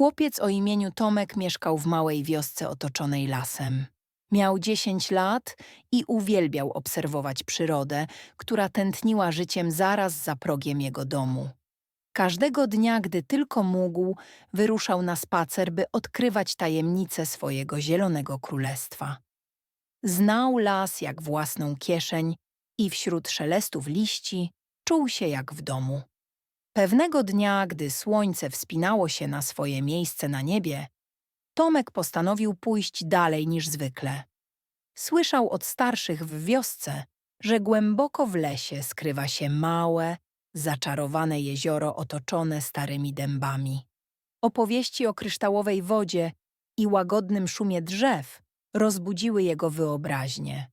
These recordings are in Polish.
Chłopiec o imieniu Tomek mieszkał w małej wiosce otoczonej lasem. Miał 10 lat i uwielbiał obserwować przyrodę, która tętniła życiem zaraz za progiem jego domu. Każdego dnia, gdy tylko mógł, wyruszał na spacer, by odkrywać tajemnice swojego zielonego królestwa. Znał las jak własną kieszeń i wśród szelestów liści czuł się jak w domu. Pewnego dnia, gdy słońce wspinało się na swoje miejsce na niebie, Tomek postanowił pójść dalej niż zwykle. Słyszał od starszych w wiosce, że głęboko w lesie skrywa się małe, zaczarowane jezioro otoczone starymi dębami. Opowieści o kryształowej wodzie i łagodnym szumie drzew rozbudziły jego wyobraźnię.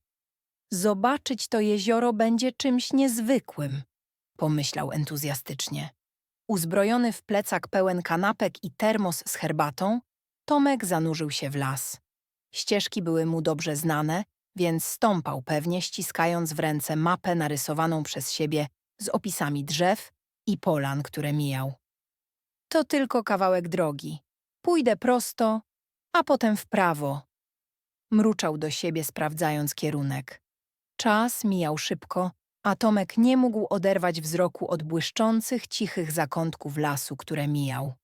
Zobaczyć to jezioro będzie czymś niezwykłym, pomyślał entuzjastycznie. Uzbrojony w plecak pełen kanapek i termos z herbatą, Tomek zanurzył się w las. Ścieżki były mu dobrze znane, więc stąpał pewnie, ściskając w ręce mapę narysowaną przez siebie z opisami drzew i polan, które mijał. To tylko kawałek drogi. Pójdę prosto, a potem w prawo. Mruczał do siebie, sprawdzając kierunek. Czas mijał szybko, a Tomek nie mógł oderwać wzroku od błyszczących, cichych zakątków lasu, które mijał.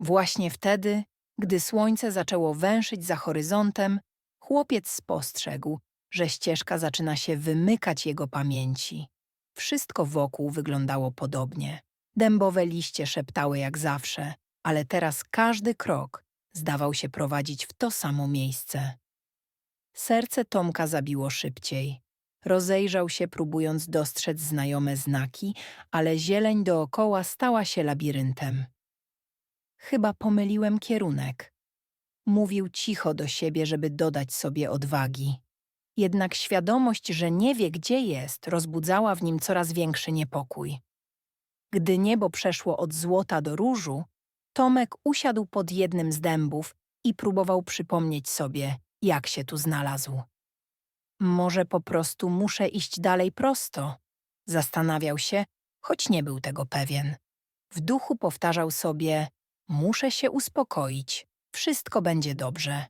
Właśnie wtedy, gdy słońce zaczęło węszyć za horyzontem, chłopiec spostrzegł, że ścieżka zaczyna się wymykać jego pamięci. Wszystko wokół wyglądało podobnie. Dębowe liście szeptały jak zawsze, ale teraz każdy krok zdawał się prowadzić w to samo miejsce. Serce Tomka zabiło szybciej. Rozejrzał się, próbując dostrzec znajome znaki, ale zieleń dookoła stała się labiryntem. Chyba pomyliłem kierunek. Mówił cicho do siebie, żeby dodać sobie odwagi. Jednak świadomość, że nie wie, gdzie jest, rozbudzała w nim coraz większy niepokój. Gdy niebo przeszło od złota do różu, Tomek usiadł pod jednym z dębów i próbował przypomnieć sobie, jak się tu znalazł. Może po prostu muszę iść dalej prosto? Zastanawiał się, choć nie był tego pewien. W duchu powtarzał sobie: Muszę się uspokoić, wszystko będzie dobrze.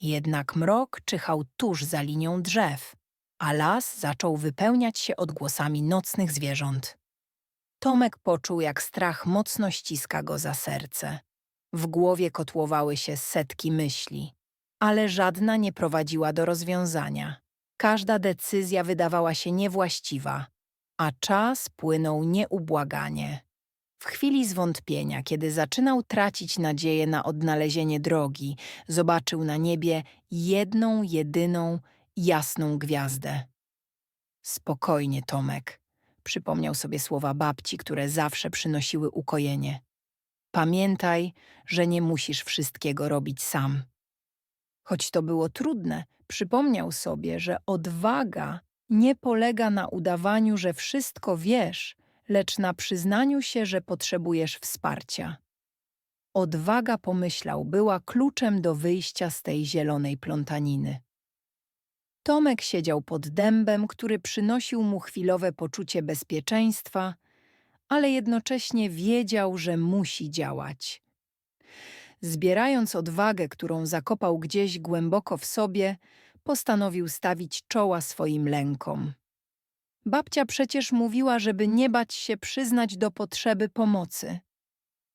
Jednak mrok czyhał tuż za linią drzew, a las zaczął wypełniać się odgłosami nocnych zwierząt. Tomek poczuł, jak strach mocno ściska go za serce. W głowie kotłowały się setki myśli, ale żadna nie prowadziła do rozwiązania. Każda decyzja wydawała się niewłaściwa, a czas płynął nieubłaganie. W chwili zwątpienia, kiedy zaczynał tracić nadzieję na odnalezienie drogi, zobaczył na niebie jedną, jedyną, jasną gwiazdę. Spokojnie, Tomek, przypomniał sobie słowa babci, które zawsze przynosiły ukojenie. Pamiętaj, że nie musisz wszystkiego robić sam. Choć to było trudne, przypomniał sobie, że odwaga nie polega na udawaniu, że wszystko wiesz, lecz na przyznaniu się, że potrzebujesz wsparcia. Odwaga, pomyślał, była kluczem do wyjścia z tej zielonej plątaniny. Tomek siedział pod dębem, który przynosił mu chwilowe poczucie bezpieczeństwa, ale jednocześnie wiedział, że musi działać. Zbierając odwagę, którą zakopał gdzieś głęboko w sobie, postanowił stawić czoła swoim lękom. Babcia przecież mówiła, żeby nie bać się przyznać do potrzeby pomocy.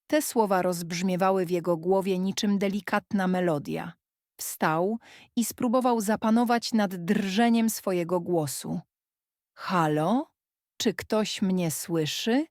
Te słowa rozbrzmiewały w jego głowie niczym delikatna melodia. Wstał i spróbował zapanować nad drżeniem swojego głosu. Halo? Czy ktoś mnie słyszy?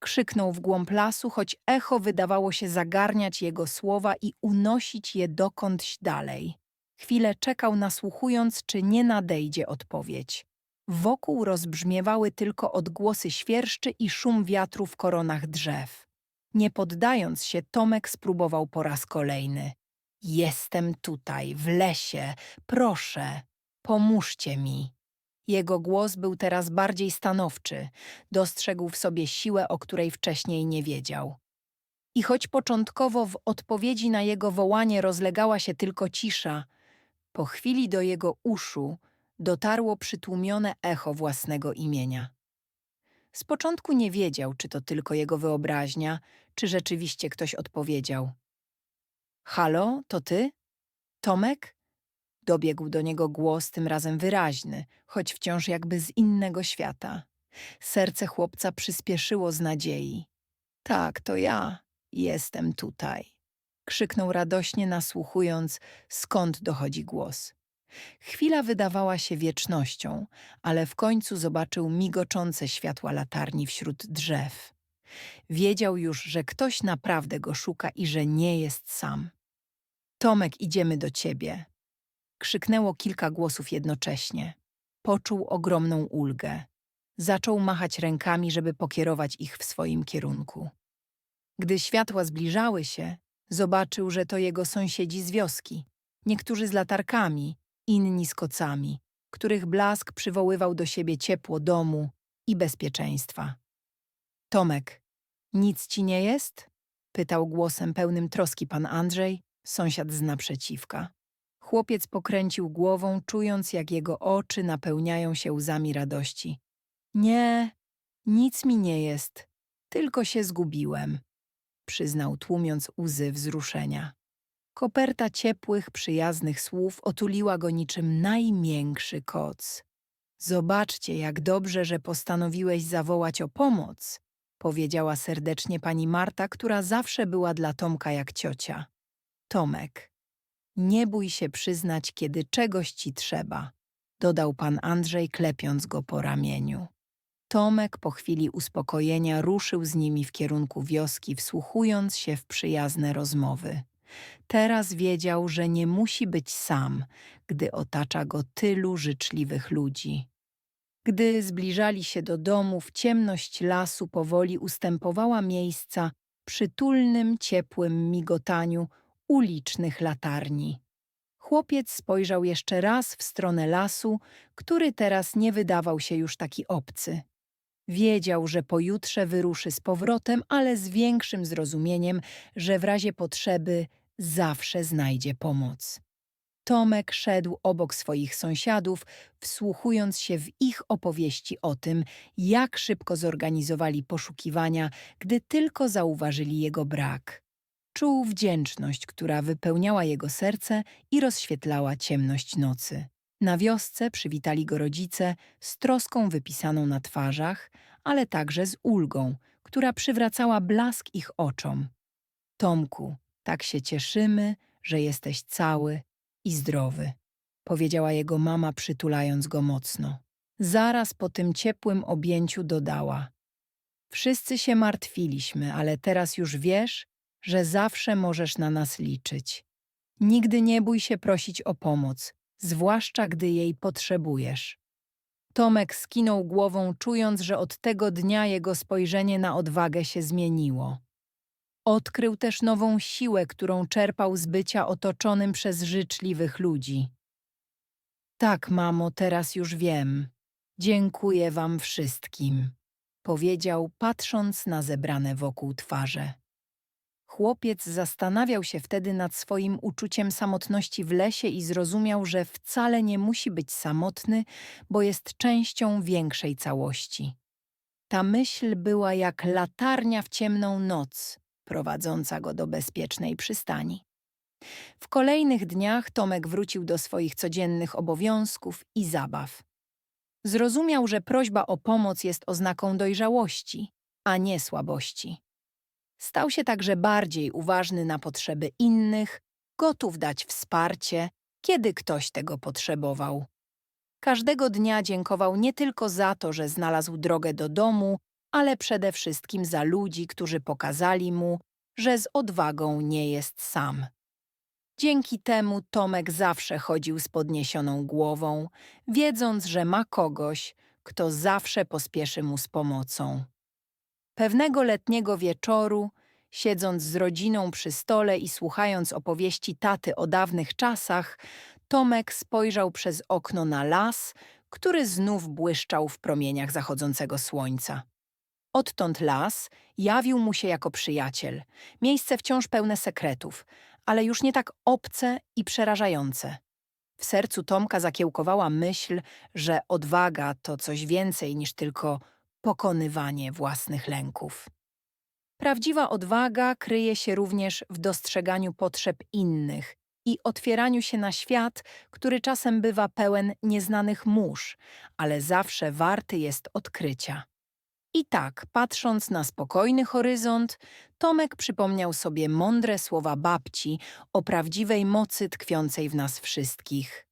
Krzyknął w głąb lasu, choć echo wydawało się zagarniać jego słowa i unosić je dokądś dalej. Chwilę czekał nasłuchując, czy nie nadejdzie odpowiedź. Wokół rozbrzmiewały tylko odgłosy świerszczy i szum wiatru w koronach drzew. Nie poddając się, Tomek spróbował po raz kolejny. Jestem tutaj, w lesie, proszę, pomóżcie mi. Jego głos był teraz bardziej stanowczy, dostrzegł w sobie siłę, o której wcześniej nie wiedział. I choć początkowo w odpowiedzi na jego wołanie rozlegała się tylko cisza, po chwili do jego uszu dotarło przytłumione echo własnego imienia. Z początku nie wiedział, czy to tylko jego wyobraźnia, czy rzeczywiście ktoś odpowiedział. Halo, to ty? Tomek? Dobiegł do niego głos, tym razem wyraźny, choć wciąż jakby z innego świata. Serce chłopca przyspieszyło z nadziei. Tak, to ja. Jestem tutaj. Krzyknął radośnie, nasłuchując, skąd dochodzi głos. Chwila wydawała się wiecznością, ale w końcu zobaczył migoczące światła latarni wśród drzew. Wiedział już, że ktoś naprawdę go szuka i że nie jest sam. Tomek, idziemy do ciebie. Krzyknęło kilka głosów jednocześnie. Poczuł ogromną ulgę. Zaczął machać rękami, żeby pokierować ich w swoim kierunku. Gdy światła zbliżały się, zobaczył, że to jego sąsiedzi z wioski. Niektórzy z latarkami, inni z kocami, których blask przywoływał do siebie ciepło domu i bezpieczeństwa. Tomek, nic ci nie jest? pytał głosem pełnym troski pan Andrzej, sąsiad z naprzeciwka. Chłopiec pokręcił głową, czując, jak jego oczy napełniają się łzami radości. Nie, nic mi nie jest, tylko się zgubiłem, przyznał, tłumiąc łzy wzruszenia. Koperta ciepłych, przyjaznych słów otuliła go niczym najmiększy koc. Zobaczcie, jak dobrze, że postanowiłeś zawołać o pomoc, powiedziała serdecznie pani Marta, która zawsze była dla Tomka jak ciocia. Tomek, nie bój się przyznać, kiedy czegoś ci trzeba, dodał pan Andrzej, klepiąc go po ramieniu. Tomek po chwili uspokojenia ruszył z nimi w kierunku wioski, wsłuchując się w przyjazne rozmowy. Teraz wiedział, że nie musi być sam, gdy otacza go tylu życzliwych ludzi. Gdy zbliżali się do domów, ciemność lasu powoli ustępowała miejsca przytulnym, ciepłym migotaniu ulicznych latarni. Chłopiec spojrzał jeszcze raz w stronę lasu, który teraz nie wydawał się już taki obcy. Wiedział, że pojutrze wyruszy z powrotem, ale z większym zrozumieniem, że w razie potrzeby zawsze znajdzie pomoc. Tomek szedł obok swoich sąsiadów, wsłuchując się w ich opowieści o tym, jak szybko zorganizowali poszukiwania, gdy tylko zauważyli jego brak. Czuł wdzięczność, która wypełniała jego serce i rozświetlała ciemność nocy. Na wiosce przywitali go rodzice z troską wypisaną na twarzach, ale także z ulgą, która przywracała blask ich oczom. Tomku, tak się cieszymy, że jesteś cały i zdrowy, powiedziała jego mama, przytulając go mocno. Zaraz po tym ciepłym objęciu dodała: Wszyscy się martwiliśmy, ale teraz już wiesz, że zawsze możesz na nas liczyć. Nigdy nie bój się prosić o pomoc, zwłaszcza gdy jej potrzebujesz. Tomek skinął głową, czując, że od tego dnia jego spojrzenie na odwagę się zmieniło. Odkrył też nową siłę, którą czerpał z bycia otoczonym przez życzliwych ludzi. Tak, mamo, teraz już wiem. Dziękuję wam wszystkim, powiedział, patrząc na zebrane wokół twarze. Chłopiec zastanawiał się wtedy nad swoim uczuciem samotności w lesie i zrozumiał, że wcale nie musi być samotny, bo jest częścią większej całości. Ta myśl była jak latarnia w ciemną noc, prowadząca go do bezpiecznej przystani. W kolejnych dniach Tomek wrócił do swoich codziennych obowiązków i zabaw. Zrozumiał, że prośba o pomoc jest oznaką dojrzałości, a nie słabości. Stał się także bardziej uważny na potrzeby innych, gotów dać wsparcie, kiedy ktoś tego potrzebował. Każdego dnia dziękował nie tylko za to, że znalazł drogę do domu, ale przede wszystkim za ludzi, którzy pokazali mu, że z odwagą nie jest sam. Dzięki temu Tomek zawsze chodził z podniesioną głową, wiedząc, że ma kogoś, kto zawsze pospieszy mu z pomocą. Pewnego letniego wieczoru, siedząc z rodziną przy stole i słuchając opowieści taty o dawnych czasach, Tomek spojrzał przez okno na las, który znów błyszczał w promieniach zachodzącego słońca. Odtąd las jawił mu się jako przyjaciel, miejsce wciąż pełne sekretów, ale już nie tak obce i przerażające. W sercu Tomka zakiełkowała myśl, że odwaga to coś więcej niż tylko pokonywanie własnych lęków. Prawdziwa odwaga kryje się również w dostrzeganiu potrzeb innych i otwieraniu się na świat, który czasem bywa pełen nieznanych mórz, ale zawsze warty jest odkrycia. I tak, patrząc na spokojny horyzont, Tomek przypomniał sobie mądre słowa babci o prawdziwej mocy tkwiącej w nas wszystkich.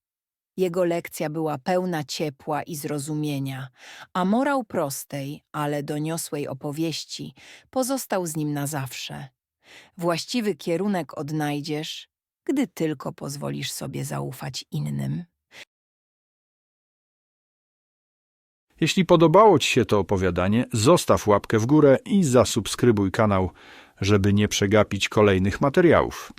Jego lekcja była pełna ciepła i zrozumienia, a morał prostej, ale doniosłej opowieści pozostał z nim na zawsze. Właściwy kierunek odnajdziesz, gdy tylko pozwolisz sobie zaufać innym. Jeśli podobało Ci się to opowiadanie, zostaw łapkę w górę i zasubskrybuj kanał, żeby nie przegapić kolejnych materiałów.